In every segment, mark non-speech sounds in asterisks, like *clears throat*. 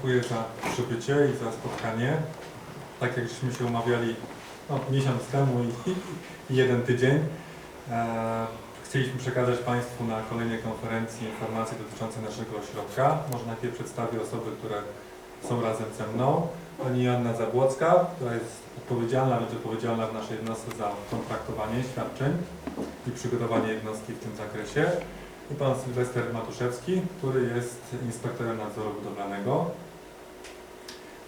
dziękuję za przybycie i za spotkanie. Tak jak żeśmy się umawiali no, miesiąc temu i, i jeden tydzień, e, chcieliśmy przekazać Państwu na kolejnej konferencji informacje dotyczące naszego ośrodka. Może najpierw przedstawię osoby, które są razem ze mną. Pani Joanna Zabłocka, która jest odpowiedzialna, będzie odpowiedzialna w naszej jednostce za kontraktowanie świadczeń i przygotowanie jednostki w tym zakresie. I pan Sylwester Matuszewski, który jest inspektorem nadzoru budowlanego.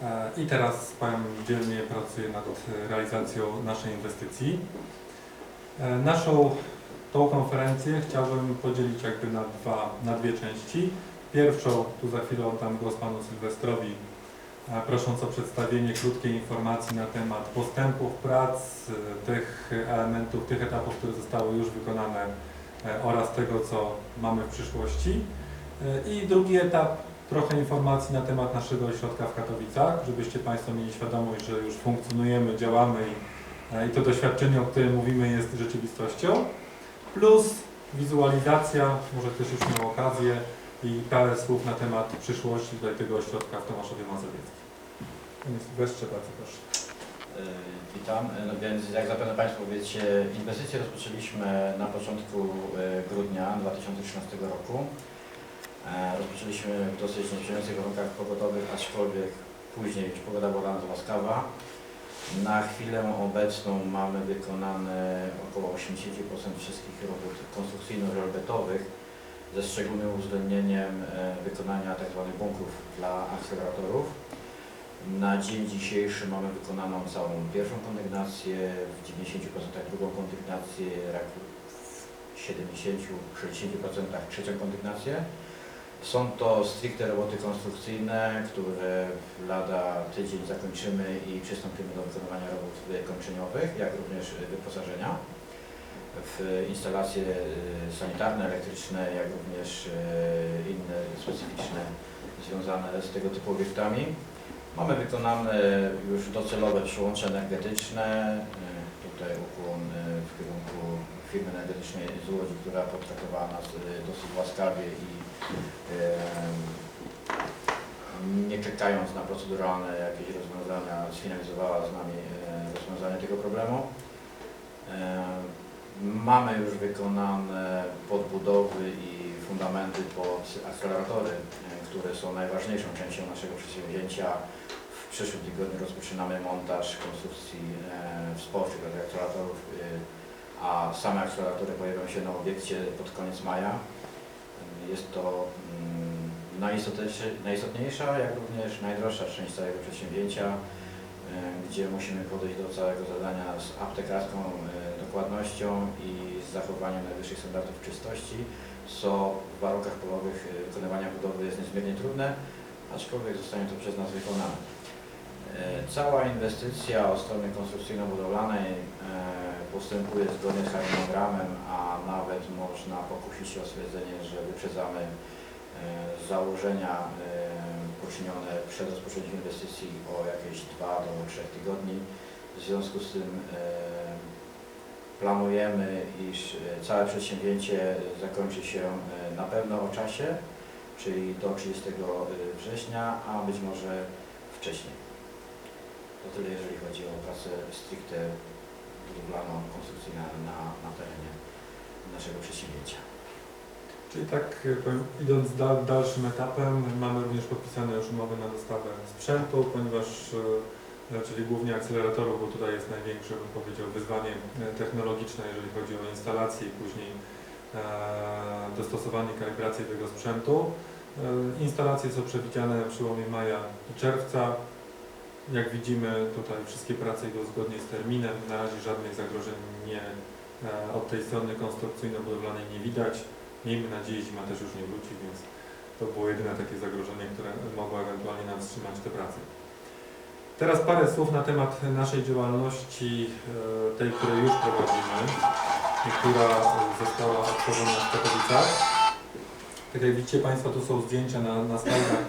E, I teraz pan dzielnie pracuje nad realizacją naszej inwestycji. E, Naszą tą konferencję chciałbym podzielić jakby na, dwa, na dwie części. Pierwszą, tu za chwilę oddam głos panu Sylwestrowi, e, prosząc o przedstawienie krótkiej informacji na temat postępów prac, e, tych elementów, tych etapów, które zostały już wykonane e, oraz tego, co mamy w przyszłości. E, I drugi etap, trochę informacji na temat naszego ośrodka w Katowicach, żebyście Państwo mieli świadomość, że już funkcjonujemy, działamy i, e, i to doświadczenie, o którym mówimy, jest rzeczywistością. Plus wizualizacja, może też już miał okazję i parę słów na temat przyszłości tego ośrodka w Tomaszowie Mazowieckim. Panie Sylwestrze, bardzo proszę. E, Witam. E, No więc jak zapewne Państwo wiecie, inwestycje rozpoczęliśmy na początku grudnia 2013 roku. E, Rozpoczęliśmy w dosyć niesprzyjających warunkach pogodowych, aczkolwiek później już pogoda była bardzo łaskawa. Na chwilę obecną mamy wykonane około 80% wszystkich robót konstrukcyjno-żelbetowych ze szczególnym uwzględnieniem e, wykonania tzw. bunkrów dla akceleratorów. Na dzień dzisiejszy mamy wykonaną całą pierwszą kondygnację, w 90% drugą kondygnację, w 70-60% trzecią kondygnację. Są to stricte roboty konstrukcyjne, które lada tydzień zakończymy i przystąpimy do wykonywania robót wykończeniowych, jak również wyposażenia w instalacje y, sanitarne, elektryczne, jak również y, inne specyficzne związane z tego typu obiektami. Mamy wykonane już docelowe przyłącze energetyczne. Y, Tutaj kierunku firmy energetycznej z Łodzi, która potraktowała nas y, dosyć łaskawie i nie czekając na proceduralne jakieś rozwiązania, sfinalizowała z nami y, rozwiązanie tego problemu. Mamy już wykonane podbudowy i fundamenty pod akceleratory, y, które są najważniejszą częścią naszego przedsięwzięcia. W przyszłym tygodniu rozpoczynamy montaż konstrukcji e, wsporczych akceleratorów, e, a same akceleratory pojawią się na obiekcie pod koniec maja. Jest to mm, najistotniejsza, jak również najdroższa część całego przedsięwzięcia, e, gdzie musimy podejść do całego zadania z aptekarską e, dokładnością i z zachowaniem najwyższych standardów czystości, co w warunkach polowych e, wykonywania budowy jest niezmiernie trudne, aczkolwiek zostanie to przez nas wykonane. Cała inwestycja od strony konstrukcyjno-budowlanej postępuje zgodnie z harmonogramem, a nawet można pokusić się o stwierdzenie, że wyprzedzamy e, założenia e, poczynione przed rozpoczęciem inwestycji o jakieś 2 do 3 tygodni. W związku z tym e, planujemy, iż całe przedsięwzięcie zakończy się na pewno o czasie, czyli do 30 września, a być może wcześniej. To tyle, jeżeli chodzi o pracę stricte budowlaną, konstrukcyjną na, na terenie naszego przedsięwzięcia. Czyli tak e, idąc da, dalszym etapem, mamy również podpisane już umowy na dostawę sprzętu, ponieważ e, czyli głównie akceleratorów, bo tutaj jest największe, bym powiedział, wyzwanie e, technologiczne, jeżeli chodzi o instalację i później dostosowanie kalibracji tego sprzętu. Instalacje są przewidziane na przełomie maja i czerwca. Jak widzimy, tutaj wszystkie prace idą zgodnie z terminem. Na razie żadnych zagrożeń nie, e, od tej strony konstrukcyjno-budowlanej nie widać. Miejmy nadzieję, zima też już nie wróci, więc to było jedyne takie zagrożenie, które mogło ewentualnie nam wstrzymać te prace. Teraz parę słów na temat naszej działalności, e, tej, której już prowadzimy i która została otworzona w Katowicach. Tak jak widzicie Państwo, tu są zdjęcia na, na slajdach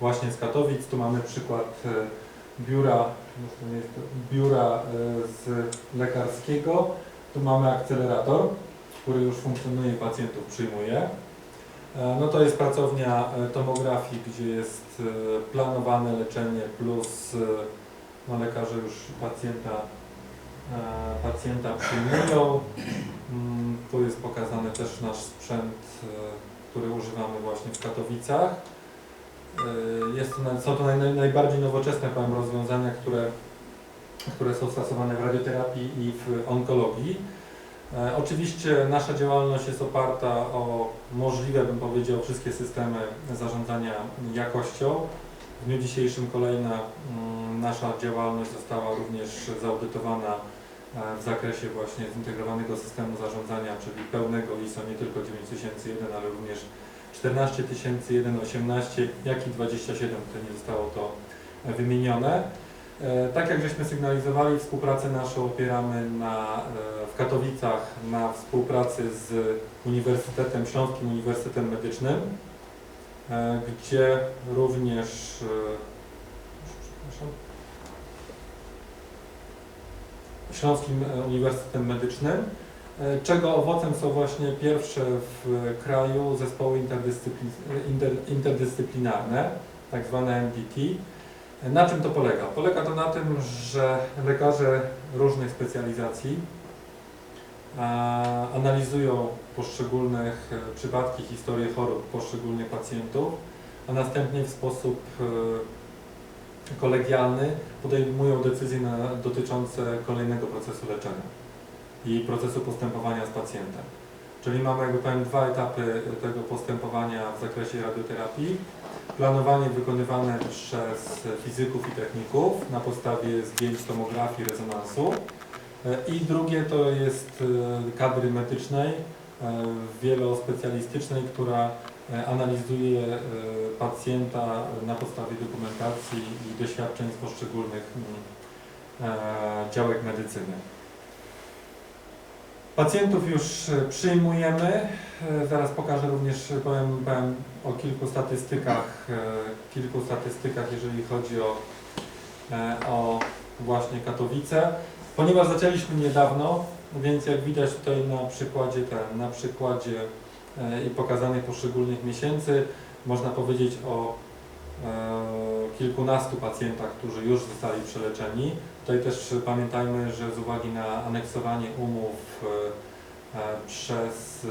właśnie z Katowic. Tu mamy przykład e, biura, biura e, z lekarskiego. Tu mamy akcelerator, który już funkcjonuje pacjentów przyjmuje. E, No to jest pracownia e, tomografii, gdzie jest planowane leczenie plus no lekarze już pacjenta, pacjenta przyjmują. Mm, Tu jest pokazany też nasz sprzęt, który używamy właśnie w Katowicach. Jest to, są to naj, naj, najbardziej nowoczesne powiem, które są stosowane w radioterapii i w onkologii. E, Oczywiście nasza działalność jest oparta o możliwe, bym powiedział, wszystkie systemy zarządzania jakością. W dniu dzisiejszym kolejna mm, nasza działalność została również zaudytowana e, w zakresie właśnie zintegrowanego systemu zarządzania, czyli pełnego ISO, nie tylko 9001, ale również 14001, 18, jak i 27, które nie zostało to e, wymienione. E, Tak jak żeśmy sygnalizowali, współpracę naszą opieramy na, e, w Katowicach na współpracy z Uniwersytetem Śląskim Uniwersytetem Medycznym, e, gdzie również Śląskim Uniwersytetem Medycznym, czego owocem są właśnie pierwsze w kraju zespoły interdyscypli- inter, interdyscyplinarne, tak zwane MDT. Na czym to polega? Polega to na tym, że lekarze różnych specjalizacji analizują poszczególne e, przypadki, historie chorób poszczególnych pacjentów, a następnie w sposób e, kolegialny podejmują decyzje dotyczące kolejnego procesu leczenia i procesu postępowania z pacjentem. Czyli mamy, jakby powiem, dwa etapy tego postępowania w zakresie radioterapii. Planowanie wykonywane przez fizyków i techników na podstawie zdjęć tomografii, rezonansu. E, I drugie to jest e, kadry medycznej, e, wielospecjalistycznej, która analizuje pacjenta na podstawie dokumentacji i doświadczeń z poszczególnych mm, działek medycyny. Pacjentów już e, przyjmujemy. E, Zaraz pokażę również, e, powiem, powiem o kilku statystykach, kilku statystykach, jeżeli chodzi o, o właśnie Katowice. Ponieważ zaczęliśmy niedawno, więc jak widać tutaj na przykładzie ten, na przykładzie i pokazanych poszczególnych miesięcy, można powiedzieć o kilkunastu pacjentach, którzy już zostali przeleczeni. Tutaj też pamiętajmy, że z uwagi na aneksowanie umów e, e, przez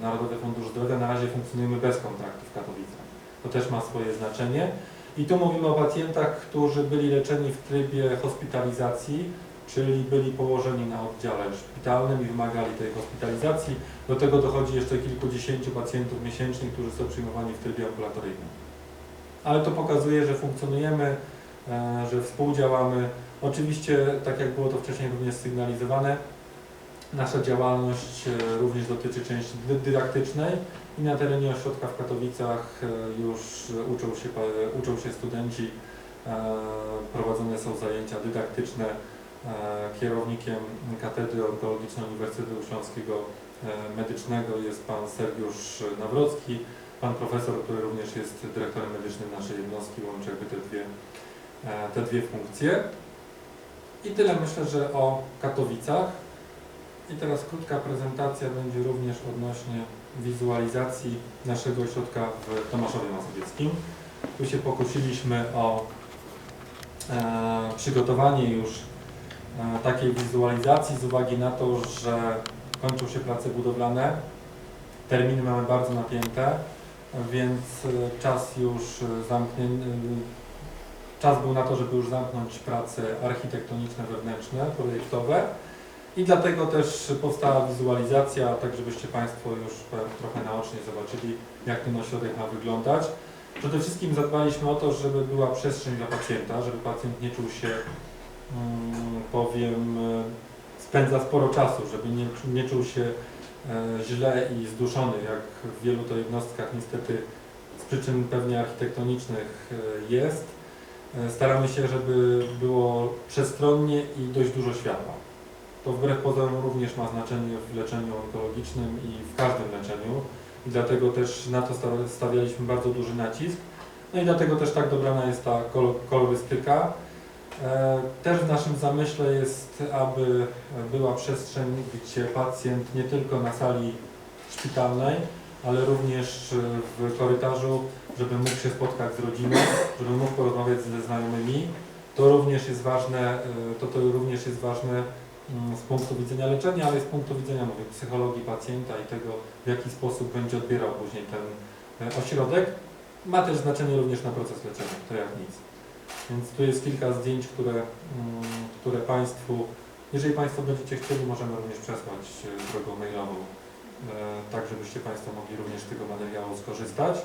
e, Narodowy Fundusz Zdrowia na razie funkcjonujemy bez kontraktu w Katowicach. To też ma swoje znaczenie. I tu mówimy o pacjentach, którzy byli leczeni w trybie hospitalizacji, czyli byli położeni na oddziale szpitalnym i wymagali tej hospitalizacji. Do tego dochodzi jeszcze kilkudziesięciu pacjentów miesięcznie, którzy są przyjmowani w trybie ambulatoryjnym. Ale to pokazuje, że funkcjonujemy, że współdziałamy. Oczywiście, tak jak było to wcześniej również sygnalizowane, nasza działalność e, również dotyczy części dy- dydaktycznej i na terenie ośrodka w Katowicach e, już uczą się, uczą się studenci, e, prowadzone są zajęcia dydaktyczne. E, Kierownikiem Katedry Onkologicznej Uniwersytetu Śląskiego e, Medycznego jest pan Sergiusz Nawrocki, pan profesor, który również jest dyrektorem medycznym naszej jednostki, łączy jakby te dwie, e, te dwie funkcje. I tyle myślę, że o Katowicach. I teraz krótka prezentacja będzie również odnośnie wizualizacji naszego ośrodka w Tomaszowie Mazowieckim. Tu się pokusiliśmy o e, przygotowanie już e, takiej wizualizacji z uwagi na to, że kończą się prace budowlane. Terminy mamy bardzo napięte, więc e, czas już zamknięty. Czas był na to, żeby już zamknąć prace architektoniczne, wewnętrzne, projektowe. I dlatego też powstała wizualizacja, tak żebyście Państwo już trochę naocznie zobaczyli, jak ten ośrodek ma wyglądać. Przede wszystkim zadbaliśmy o to, żeby była przestrzeń dla pacjenta, żeby pacjent nie czuł się, mm, powiem, e, spędza sporo czasu, żeby nie, nie czuł się e, źle i zduszony, jak w wielu to jednostkach niestety z przyczyn pewnie architektonicznych e, jest. E, Staramy się, żeby było przestronnie i dość dużo światła. To wbrew pozorom również ma znaczenie w leczeniu onkologicznym i w każdym leczeniu i dlatego też na to sta- stawialiśmy bardzo duży nacisk. No i dlatego też tak dobrana jest ta kol- kolorystyka. E, Też w naszym zamyśle jest, aby była przestrzeń, gdzie pacjent nie tylko na sali szpitalnej, ale również y, w korytarzu, żeby mógł się spotkać z rodziną, żeby mógł porozmawiać ze znajomymi. To również jest ważne, y, to, to również jest ważne mm, z punktu widzenia leczenia, ale z punktu widzenia mówię, psychologii pacjenta i tego, w jaki sposób będzie odbierał później ten e, ośrodek. Ma też znaczenie również na proces leczenia, to jak nic. Więc tu jest kilka zdjęć, które, mm, które Państwu, jeżeli Państwo będziecie chcieli, możemy również przesłać e, drogą mailową, e, tak żebyście Państwo mogli również z tego materiału skorzystać.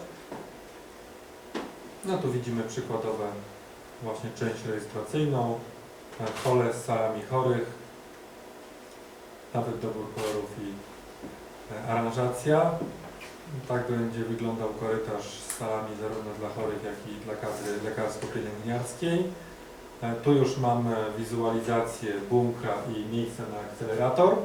No tu widzimy przykładowe właśnie część rejestracyjną, e, hole z salami chorych, nawet dobór kolorów i e, aranżacja. Tak będzie wyglądał korytarz z salami zarówno dla chorych, jak i dla kadry lekarsko-pielęgniarskiej. E, Tu już mamy wizualizację bunkra i miejsce na akcelerator.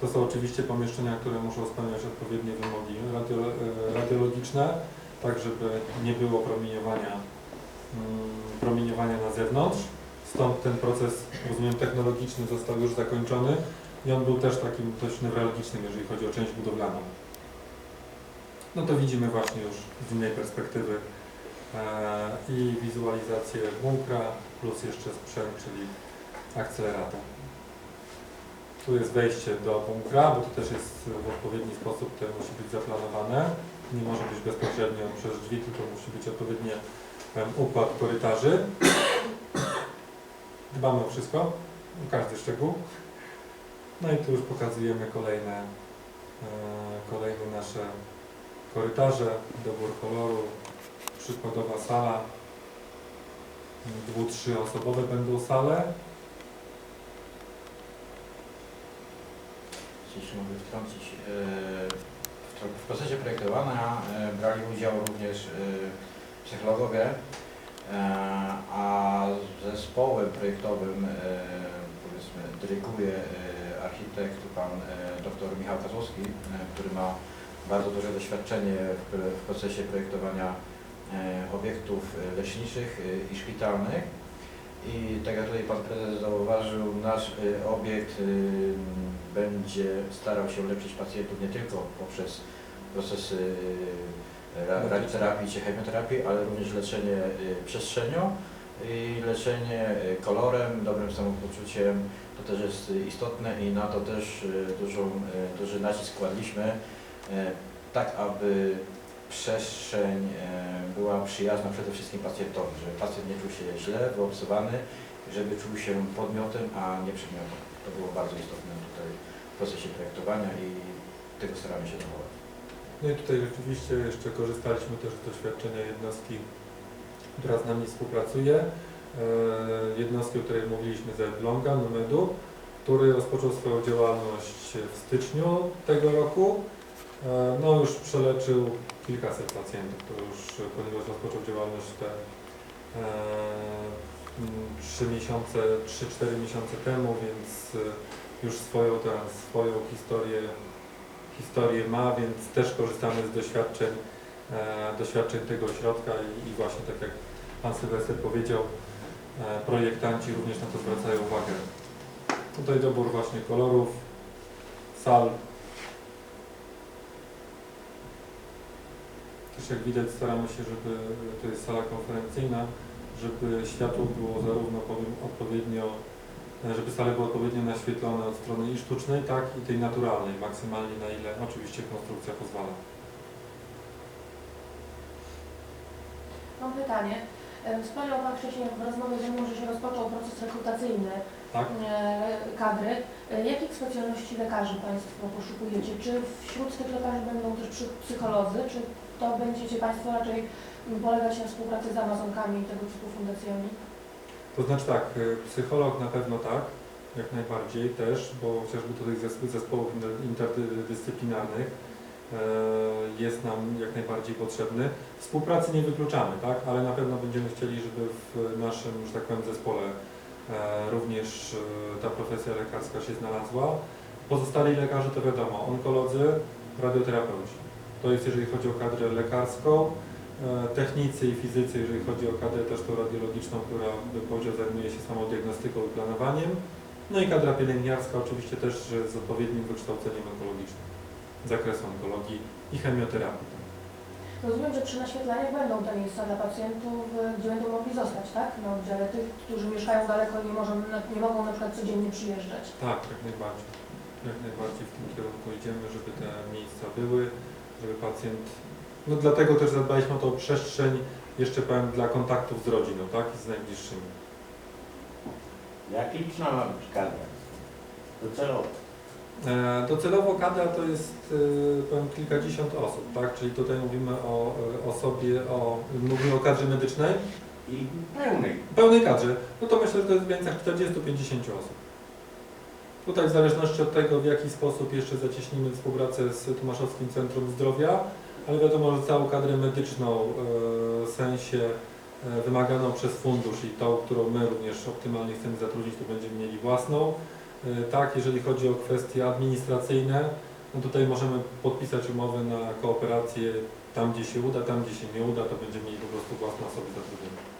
To są oczywiście pomieszczenia, które muszą spełniać odpowiednie wymogi radio, e, radiologiczne, tak żeby nie było promieniowania, mm, promieniowania na zewnątrz. Stąd ten proces, rozumiem, technologiczny został już zakończony i on był też takim dość newralgicznym, jeżeli chodzi o część budowlaną. No to widzimy właśnie już z innej perspektywy e, i wizualizację bunkra plus jeszcze sprzęt, czyli akcelerator. Tu jest wejście do bunkra, bo to też jest w odpowiedni sposób, to musi być zaplanowane. Nie może być bezpośrednio przez drzwi, tylko musi być odpowiedni em, układ korytarzy. Dbamy o wszystko, o każdy szczegół. No i tu już pokazujemy kolejne, e, kolejne nasze korytarze, dobór koloru, przykładowa sala. Dwu, trzy osobowe będą sale. Jeśli mogę wtrącić, e, w procesie projektowania e, brali udział również e, psychologowie, a zespołem projektowym powiedzmy dyryguje architekt pan dr Michał Kozłowski, e, który ma bardzo duże doświadczenie w, procesie projektowania obiektów leczniczych e, i szpitalnych. I tak jak tutaj Pan Prezes zauważył, nasz y, obiekt y, będzie starał się ulepszyć pacjentów nie tylko poprzez procesy y, ra- radioterapii czy chemioterapii, ale również leczenie przestrzenią i leczenie kolorem, dobrym samopoczuciem. To też jest istotne i na to też dużą, duży nacisk kładliśmy, tak aby przestrzeń e, była przyjazna przede wszystkim pacjentowi, żeby pacjent nie czuł się źle, wyobcowany, żeby czuł się podmiotem, a nie przedmiotem. To było bardzo istotne tutaj w procesie projektowania i tego staramy się dochować. No i tutaj rzeczywiście jeszcze korzystaliśmy też z doświadczenia jednostki, która z nami współpracuje. E, Jednostki, o której mówiliśmy z Elbląga, Numedu, który rozpoczął swoją działalność w styczniu tego roku. E, No już przeleczył kilkaset pacjentów, to już ponieważ rozpoczął działalność te e, mm, trzy miesiące, 3-4 miesiące temu, więc e, już swoją, teraz, swoją historię historię ma, więc też korzystamy z doświadczeń, doświadczeń tego ośrodka i, i właśnie tak jak Pan Sylwester powiedział, projektanci również na to zwracają uwagę. Tutaj dobór właśnie kolorów, sal. Też jak widać staramy się, żeby to jest sala konferencyjna, żeby światło było zarówno powiem, odpowiednio żeby sale były odpowiednio naświetlone od strony i sztucznej, tak i tej naturalnej, maksymalnie na ile oczywiście konstrukcja pozwala. Mam pytanie. Wspomniał Pan wcześniej w rozmowie ze mną, że się rozpoczął proces rekrutacyjny Tak? kadry. E, Jakich specjalności lekarzy Państwo poszukujecie? Czy wśród tych lekarzy będą też psycholodzy, czy to będziecie Państwo raczej polegać na współpracy z Amazonkami i tego typu fundacjami? To znaczy tak, y, psycholog na pewno tak, jak najbardziej też, bo chociażby do tych zesp- zespołów inter- interdyscyplinarnych e, jest nam jak najbardziej potrzebny. Współpracy nie wykluczamy, tak, ale na pewno będziemy chcieli, żeby w naszym, że tak powiem, zespole e, również e, ta profesja lekarska się znalazła. Pozostali lekarze to wiadomo, onkolodzy, radioterapeuci. To jest jeżeli chodzi o kadrę lekarską, E, technicy i fizycy, jeżeli chodzi o kadrę też tą radiologiczną, która bym powiedział zajmuje się samą diagnostyką i planowaniem. No i kadra pielęgniarska oczywiście też z odpowiednim wykształceniem onkologicznym. zakresu onkologii i chemioterapii. Rozumiem, że przy naświetlaniach będą te miejsca dla pacjentów, y, gdzie będą mogli zostać, tak? Na oddziale tych, którzy mieszkają daleko i nie, nie mogą na przykład codziennie przyjeżdżać. Tak, jak najbardziej. Jak najbardziej w tym kierunku idziemy, żeby te miejsca były, żeby pacjent... No dlatego też zadbaliśmy o tą przestrzeń, jeszcze powiem, dla kontaktów z rodziną, tak? I z najbliższymi. Jak liczna ma być kadra? Docelowo. E, Docelowo kadra to jest e, powiem kilkadziesiąt osób, tak? Czyli tutaj mówimy o e, osobie, o, mówimy o kadrze medycznej, I pełnej. pełnej kadrze, no to myślę, że to jest w granicach 40-50 osób. Tutaj w zależności od tego, w jaki sposób jeszcze zacieśnimy współpracę z Tomaszowskim Centrum Zdrowia, ale wiadomo, że całą kadrę medyczną e, w sensie e, wymaganą przez fundusz i tą, którą my również optymalnie chcemy zatrudnić, to będziemy mieli własną. E, Tak, jeżeli chodzi o kwestie administracyjne, no tutaj możemy podpisać umowę na kooperację tam, gdzie się uda, tam, gdzie się nie uda, to będziemy mieli po prostu własne osoby zatrudnione.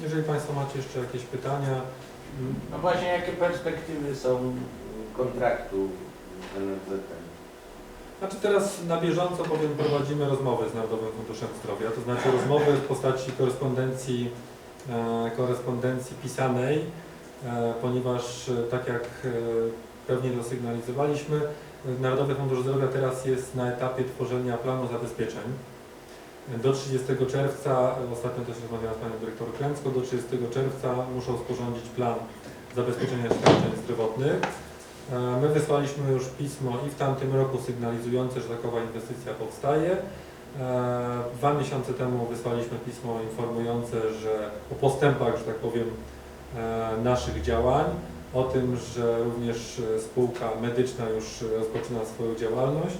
Jeżeli Państwo macie jeszcze jakieś pytania, mm, No właśnie, jakie perspektywy są kontraktu z NFZ-em? Znaczy teraz na bieżąco powiem prowadzimy rozmowy z Narodowym Funduszem Zdrowia, to znaczy rozmowy w postaci korespondencji, e, korespondencji pisanej, e, ponieważ e, tak jak e, pewnie dosygnalizowaliśmy, e, Narodowy Fundusz Zdrowia teraz jest na etapie tworzenia planu zabezpieczeń. Do 30 czerwca, ostatnio też rozmawiałem z Panią Dyrektor Kręcką, do 30 czerwca muszą sporządzić plan zabezpieczenia świadczeń zdrowotnych. E, My wysłaliśmy już pismo i w tamtym roku sygnalizujące, że takowa inwestycja powstaje. E, Dwa miesiące temu wysłaliśmy pismo informujące, że o postępach, że tak powiem, e, naszych działań, o tym, że również spółka medyczna już rozpoczyna swoją działalność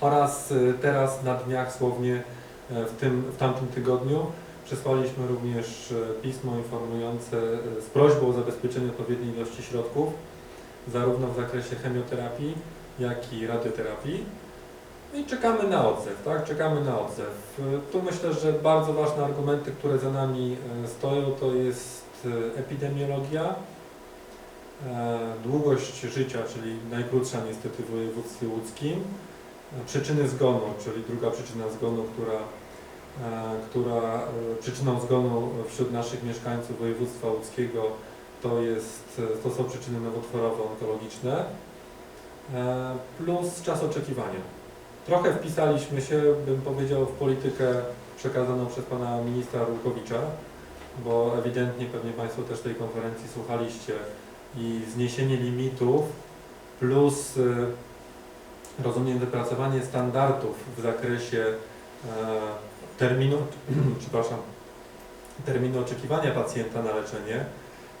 oraz teraz na dniach słownie w, tym, w tamtym tygodniu przesłaliśmy również e, pismo informujące e, z prośbą o zabezpieczenie odpowiedniej ilości środków zarówno w zakresie chemioterapii, jak i radioterapii. I czekamy na odzew, tak? Czekamy na odzew. Tu myślę, że bardzo ważne argumenty, które za nami e, stoją, to jest e, epidemiologia, e, długość życia, czyli najkrótsza niestety w województwie łódzkim, e, przyczyny zgonu, czyli druga przyczyna zgonu, która, e, która e, przyczyną zgonu wśród naszych mieszkańców województwa łódzkiego to, jest, to są przyczyny nowotworowe onkologiczne, e, plus czas oczekiwania. Trochę wpisaliśmy się, bym powiedział, w politykę przekazaną przez pana ministra Rulkowicza, bo ewidentnie pewnie Państwo też tej konferencji słuchaliście i zniesienie limitów plus rozumiem wypracowanie standardów w zakresie e, terminu, *clears throat* przepraszam, terminu oczekiwania pacjenta na leczenie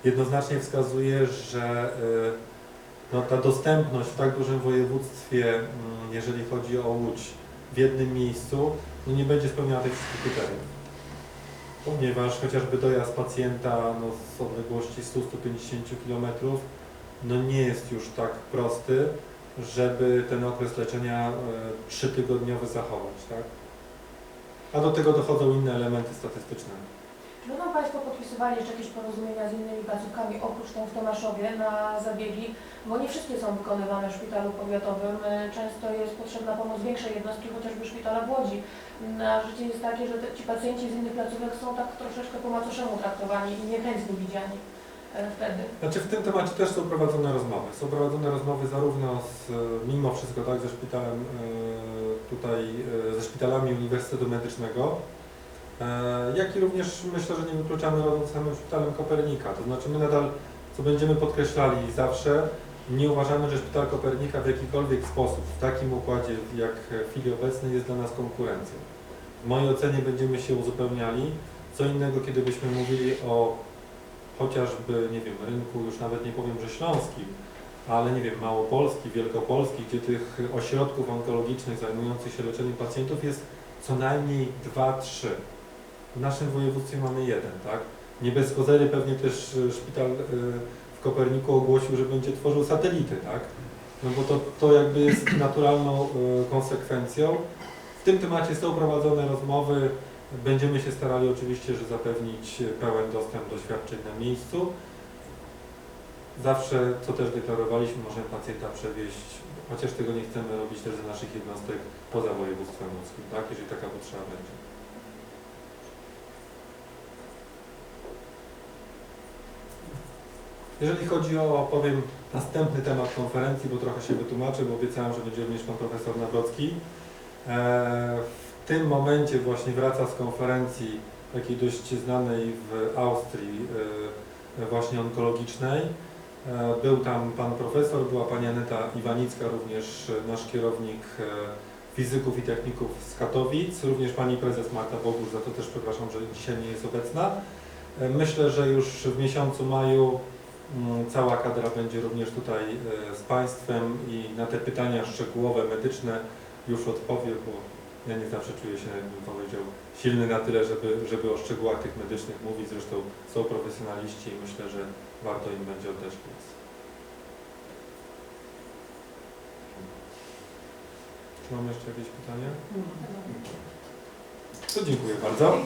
jednoznacznie wskazuje, że y, no, ta dostępność w tak dużym województwie, mm, jeżeli chodzi o Łódź, w jednym miejscu, no nie będzie spełniała tych wszystkich kryteriów. Ponieważ chociażby dojazd pacjenta no, z odległości 100-150 km no nie jest już tak prosty, żeby ten okres leczenia y, trzytygodniowy zachować. Tak? A do tego dochodzą inne elementy statystyczne. Czy będą Państwo podpisywali jeszcze jakieś porozumienia z innymi placówkami oprócz tą w Tomaszowie na zabiegi, bo nie wszystkie są wykonywane w szpitalu powiatowym. Y, Często jest potrzebna pomoc większej jednostki, chociażby szpitala w Łodzi. Mm, A życie jest takie, że te, ci pacjenci z innych placówek są tak troszeczkę po macoszemu traktowani i niechętnie widziani e, wtedy. Znaczy w tym temacie też są prowadzone rozmowy. Są prowadzone rozmowy zarówno z, mimo wszystko tak, ze szpitalem e, tutaj, e, ze szpitalami Uniwersytetu Medycznego, e, jak i również myślę, że nie wykluczamy rozmów z samym szpitalem Kopernika. To znaczy my nadal, co będziemy podkreślali zawsze, nie uważamy, że szpital Kopernika w jakikolwiek sposób, w takim układzie jak w chwili obecnej jest dla nas konkurencją. W mojej ocenie będziemy się uzupełniali. Co innego, kiedy byśmy mówili o chociażby, nie wiem, rynku, już nawet nie powiem, że śląskim, ale nie wiem, Małopolski, Wielkopolski, gdzie tych ośrodków onkologicznych zajmujących się leczeniem pacjentów jest co najmniej dwa, trzy. W naszym województwie mamy jeden, tak? Nie bez kozery pewnie też y, szpital y, w Koperniku ogłosił, że będzie tworzył satelity, tak? No bo to, to jakby jest naturalną y, konsekwencją. W tym temacie są prowadzone rozmowy. Będziemy się starali oczywiście, że zapewnić pełen dostęp do świadczeń na miejscu. Zawsze, co też deklarowaliśmy, możemy pacjenta przewieźć, chociaż tego nie chcemy robić też do naszych jednostek poza województwem łódzkim, tak, jeżeli taka potrzeba będzie. Jeżeli chodzi o, powiem, następny temat konferencji, bo trochę się wytłumaczę, bo obiecałem, że będzie również pan profesor Nawrocki. E, W tym momencie właśnie wraca z konferencji takiej dość znanej w Austrii, e, właśnie onkologicznej. E, Był tam pan profesor, była pani Aneta Iwanicka, również e, nasz kierownik e, fizyków i techników z Katowic, również pani prezes Marta Bogusz, za to też przepraszam, że dzisiaj nie jest obecna. E, Myślę, że już w miesiącu maju mm, cała kadra będzie również tutaj e, z Państwem i na te pytania szczegółowe, medyczne już odpowie, bo ja nie zawsze czuję się, jakbym powiedział, silny na tyle, żeby, żeby o szczegółach tych medycznych mówić. Zresztą są profesjonaliści i myślę, że warto im będzie oddać głos. Czy mam jeszcze jakieś pytania? To dziękuję bardzo.